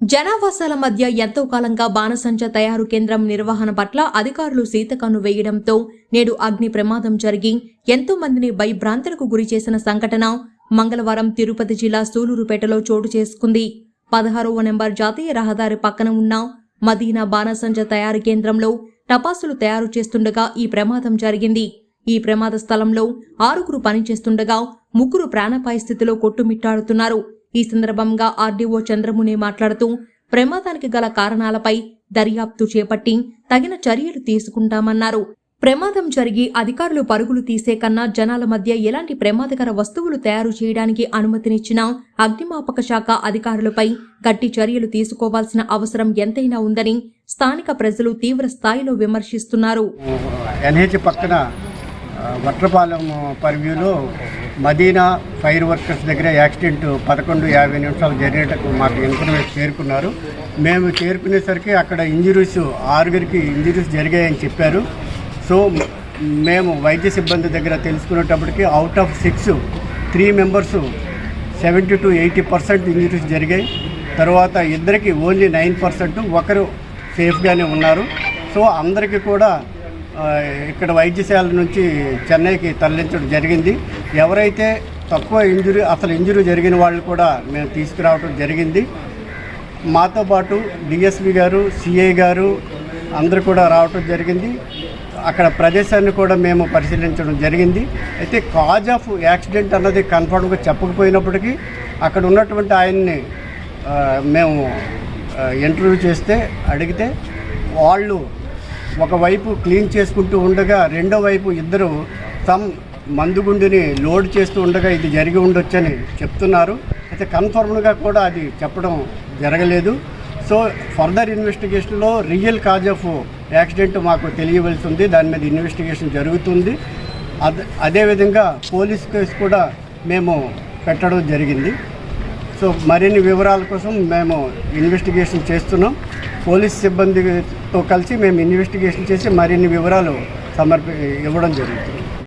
జనావాసాల మధ్య ఎంతో కాలంగా బాణసంచ తయారు కేంద్రం నిర్వహణ పట్ల అధికారులు సీతకన్ను వేయడంతో నేడు అగ్ని ప్రమాదం జరిగి ఎంతో మందిని భయభ్రాంతులకు గురి చేసిన సంఘటన మంగళవారం తిరుపతి జిల్లా సూలూరుపేటలో చోటు చేసుకుంది. పదహారవ నెంబర్ జాతీయ రహదారి పక్కన ఉన్న మదీనా బాణసంచ తయారు కేంద్రంలో టపాసులు తయారు చేస్తుండగా ఈ ప్రమాదం జరిగింది. ఈ ప్రమాద స్థలంలో ఆరుగురు పనిచేస్తుండగా ముగ్గురు ప్రాణపాయ స్థితిలో కొట్టుమిట్టాడుతున్నారు. ఈ సందర్భంగా ఆర్డీఓ చంద్రముని మాట్లాడుతూ ప్రమాదానికి గల కారణాలపై దర్యాప్తు చేపట్టి తగిన చర్యలు తీసుకుంటామన్నారు. ప్రమాదం జరిగి అధికారులు పరుగులు తీసే కన్నా జనాల మధ్య ఎలాంటి ప్రమాదకర వస్తువులు తయారు చేయడానికి అనుమతినిచ్చినా అగ్నిమాపక శాఖ అధికారులపై గట్టి చర్యలు తీసుకోవాల్సిన అవసరం ఎంతైనా ఉందని స్థానిక ప్రజలు తీవ్ర స్థాయిలో విమర్శిస్తున్నారు. ఎన్హెచ్ పక్కన వట్లపాలెం పర్వ్యూలో మదీనా ఫైర్ వర్కర్స్ దగ్గర యాక్సిడెంట్ పదకొండు యాభై నిమిషాలు జరిగేటకు మాకు ఇన్ఫర్మేషన్ చేరుకున్నారు. మేము చేరుకునేసరికి అక్కడ ఇంజురీస్ ఆరుగురికి ఇంజురీస్ జరిగాయని చెప్పారు. సో మేము వైద్య సిబ్బంది దగ్గర తెలుసుకునేటప్పటికి out of six three members seventy to eighty percent injuries జరిగాయి. తర్వాత ఇద్దరికి ఓన్లీ నైన్ పర్సెంట్ ఒకరు సేఫ్గానే ఉన్నారు. సో అందరికీ కూడా ఇక్కడ వైద్యశాల నుంచి చెన్నైకి తరలించడం జరిగింది. ఎవరైతే తక్కువ ఇంజురీ అసలు ఇంజురీ జరిగిన వాళ్ళు కూడా మేము తీసుకురావడం జరిగింది. మాతో పాటు డిఎస్పి గారు సిఐ గారు అందరూ కూడా రావటం జరిగింది. అక్కడ ప్రదేశాన్ని కూడా మేము పరిశీలించడం జరిగింది. అయితే కాజ్ ఆఫ్ యాక్సిడెంట్ అన్నది కన్ఫర్మ్గా చెప్పకపోయినప్పటికీ అక్కడ ఉన్నటువంటి ఆయన్ని మేము ఇంటర్వ్యూ చేస్తే అడిగితే వాళ్ళు ఒకవైపు క్లీన్ చేసుకుంటూ ఉండగా రెండో వైపు ఇద్దరు తమ్ మందుగుండిని లోడ్ చేస్తూ ఉండగా ఇది జరిగి ఉండొచ్చని చెప్తున్నారు. అయితే కన్ఫర్మ్గా కూడా అది చెప్పడం జరగలేదు. సో ఫర్దర్ ఇన్వెస్టిగేషన్లో రియల్ కాజ్ ఆఫ్ యాక్సిడెంట్ మాకు తెలియవలసి ఉంది. దాని మీద ఇన్వెస్టిగేషన్ జరుగుతుంది. అదే అదేవిధంగా పోలీస్ కేసు కూడా మేము పెట్టడం జరిగింది. సో మరిన్ని వివరాల కోసం మేము ఇన్వెస్టిగేషన్ చేస్తున్నాం. పోలీస్ సిబ్బందితో కలిసి మేము ఇన్వెస్టిగేషన్ చేసి మరిన్ని వివరాలు సమర్పి ఇవ్వడం జరుగుతుంది.